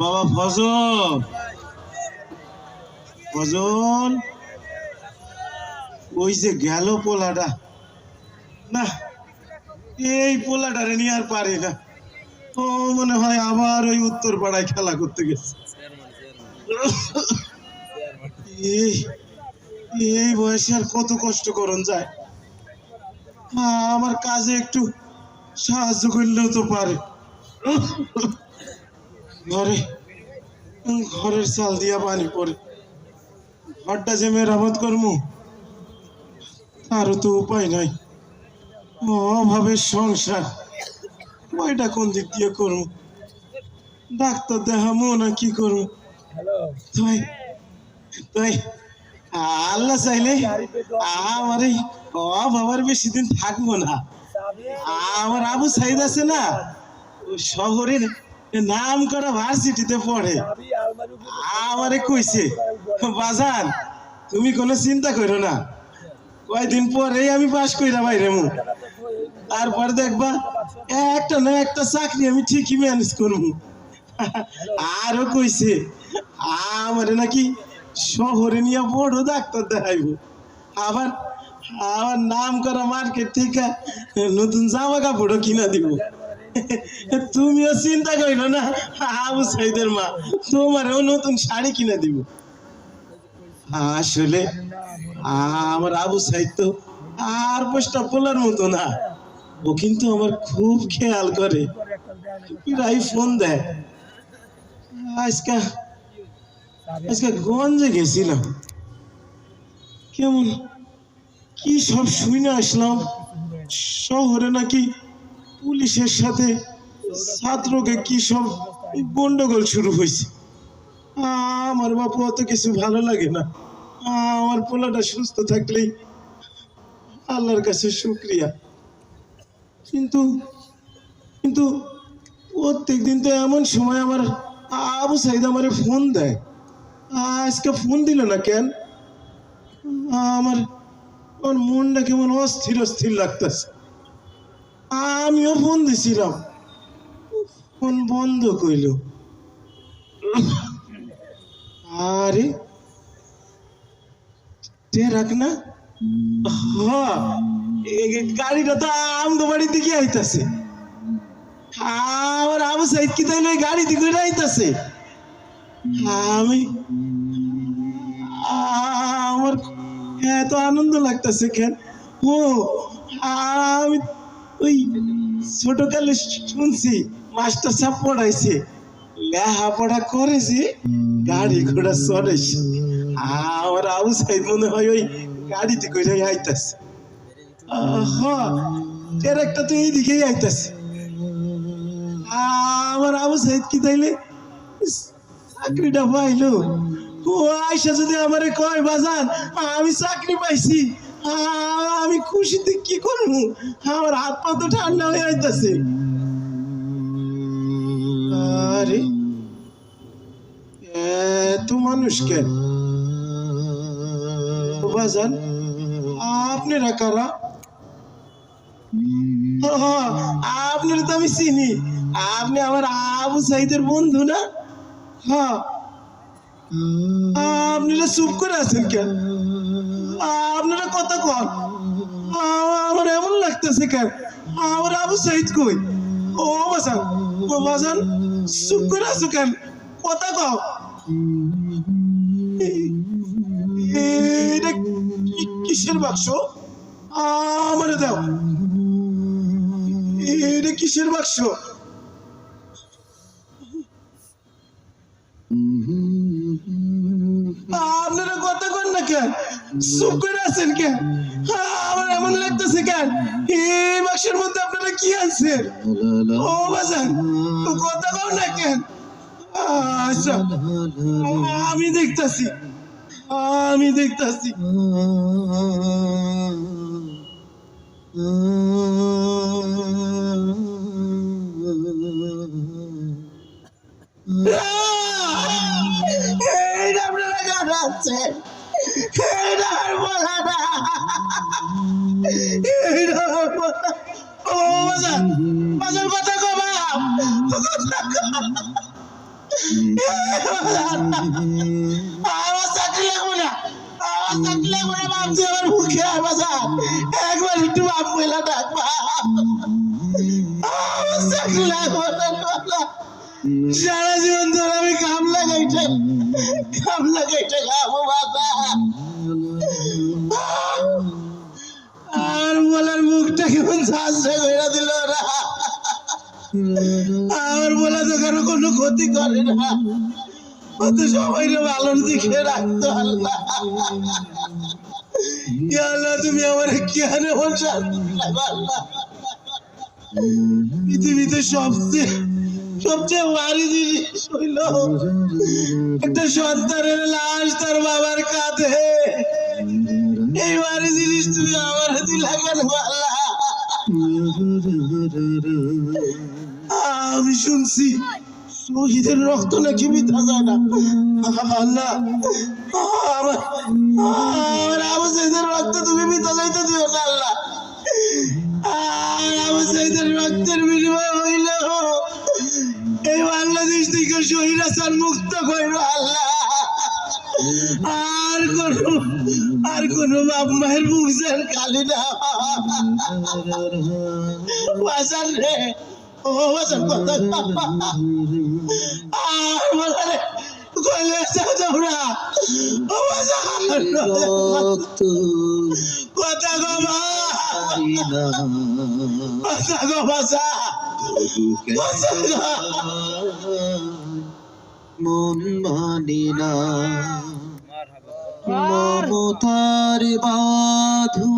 বাবা ফজল ফজল ওই যে গেল পোলাটা। না, এই পোলাটারে নিয়ে আর পারি না। ও মনে হয় আবার ওই উত্তর পাড়ায় খেলা করতে গেছে। এই বয়সে আর কত কষ্ট করন যায়। আমার কাজে একটু সাহায্য করলেও তো পারে। ঘরে ঘরের চাল দিয়া পানি পড়ে। ঘরটা যে মেরামত করব তারও তো উপায় নাই। অভাবের সংসার ওইটা কোন দিক দিয়ে করব ডাক্তার দেখামো না কি করব তাই তাই, আল্লাহ চাইলে আমার এই অভাবের বেশি দিন থাকব না। আমার আবু সাইদ আছে না শহরের নাম করা ভার্সিটিতে পড়ে। আমারে কইছে, বাজান, তুমি কোনো চিন্তা করো না। কয়দিন পরেই আমি পাশ কইরা বাইরে মু। তারপর দেখবা, একটা না একটা চাকরি আমি ঠিকই ম্যানেজ করব। আরও কইছে, আমারে নাকি শহরে নিয়ে বড় ডাক্তার দেখাইব। আবার আবার নাম করা মার্কেট থেকে নতুন জামা কাপড়ও কিনা দিব। তুমিও চিন্তা করিল না, আবু সাইদের মা, তোমারও নতুন শাড়ি কিনে দিব। আসলে আমার আবু সাইদ তো আর পোস্টা পোলার মতো না। ও কিন্তু আমার খুব খেয়াল করে, প্রায় ফোন দেয়। আজকে আজকে গঞ্জে গেছিলাম। কেমন, কি সব শুনে আসলাম? শহরে নাকি পুলিশের সাথে ছাত্রকে কি সব গন্ডগোল শুরু হয়েছে? আমার বাপু অত কিছু ভালো লাগে না। আমার পোলাটা সুস্থ থাকলেই আল্লাহর কাছে শুক্রিয়া। কিন্তু কিন্তু প্রত্যেক দিন তো এমন সময় আমার আবু সাইদ আমারে ফোন দেয়। আজকে ফোন দিল না কেন? আমার আমার মনটা কেমন অস্থির অস্থির লাগতেছে। আমিও ফোন দিছিলাম। ফোন বন্ধ কইল। আরে, তে রাখ না হ্যাঁ গাড়িটা তো আমগো বাড়ির দিকে আইতাছে। আমার আবু সাইদ কি তাইলে গাড়ি দিকে আইতাছে? আমি, আমার এত আনন্দ লাগতেছে কেন? ও, আমি ওই ছোটকালে শুনছি, মাস্টার সাহেব পড়াইছে। লেখাপড়া করেছে, গাড়ি ঘোড়া চড়েছে আমার আবু সাইদ মনে হয় ওই গাড়িতে করে আইতাছে। এর একটা তো এইদিকেই আইতাছে। আমার আবু সাইদ কি তাইলে? চাকরিটা পাইলো। ও আইসা যদি আমারে কয়, বাজান, আমি চাকরি পাইছি। আমি খুশিতে কি করব? আমার হাত পা তো ঠান্ডা হয়ে আইতাছে আরে এত মানুষ কেন? বাজান, আপনারা কারা? আপনারা তো আমি চিনি। আপনি আমার আবু সাইদের বন্ধু না? হ্যাঁ। আপনারা চুপ করে আছেন কেন? আপনারা কথা কন। আমার এমন লাগতেছে কেন? আমার আবু সাইদ কই? ও বাসান ও বাসান চুপ করে আছো কেন? কথা কও। এটা কিসের বাক্স? আমারে দাও। এটা কিসের বাক্স? কন না কেন? চুপ করে আছেন কেন? আমার এমন লাগতেছে কেন? এই বাক্সের মধ্যে আপনারা কি আনছেন ও বাজান কথা কও না কেন? আচ্ছা আমি দেখতাছি আমি দেখতাছি। এইটা আপনারা গাড়াচ্ছেন এইটা আর কথা কবা। আমার চাকরি লাগবো না। আমার চাকরি লাগবো না, বাপ তুই আমার মুখে আয় একবার একটু বাপ মেলা ডাক, বাপ। আমার চাকরি লাগবো। সারা জীবন ধরে আমি কাম লাগাইতে কাম লাগাইতে খাব বাবা। আর বলার মুখটা কেমন ঝাঁঝরা করে দিল না আর বলা তো কারও কোনো ক্ষতি করে না। ও তো সবাই ভালোর দিকে রাখতো আল্লাহ আল্লাহ, তুমি আমার কেন পৃথিবীতে সবচেয়ে সবচেয়ে ভারী জিনিস হইল একটা সন্তানের লাশ তার বাবার কাঁধে। এই ভারী জিনিস তুমি আমার দিলা কেন আমি শুনছি শহীদের রক্ত নাকি মিথ্যা যায় না। আল্লাহ, আমার রক্ত তুমি মিথ্যা যাইতে দিও না, আল্লাহ। আর আবু রক্তের বিনিময় হইল। এই বাংলাদেশ থেকে শহীদ হাসান মুক্ত করো আল্লাহ। আর কোন আর কোন বাপ মায়ের মুখ যেন খালি না। বাসান রে। ও বাসান কথা। আর বলে কইলে তোমরা। ও বাসান কথা গো মা। পারি না কথা গো বাসা মন মানি না মমতার বাধু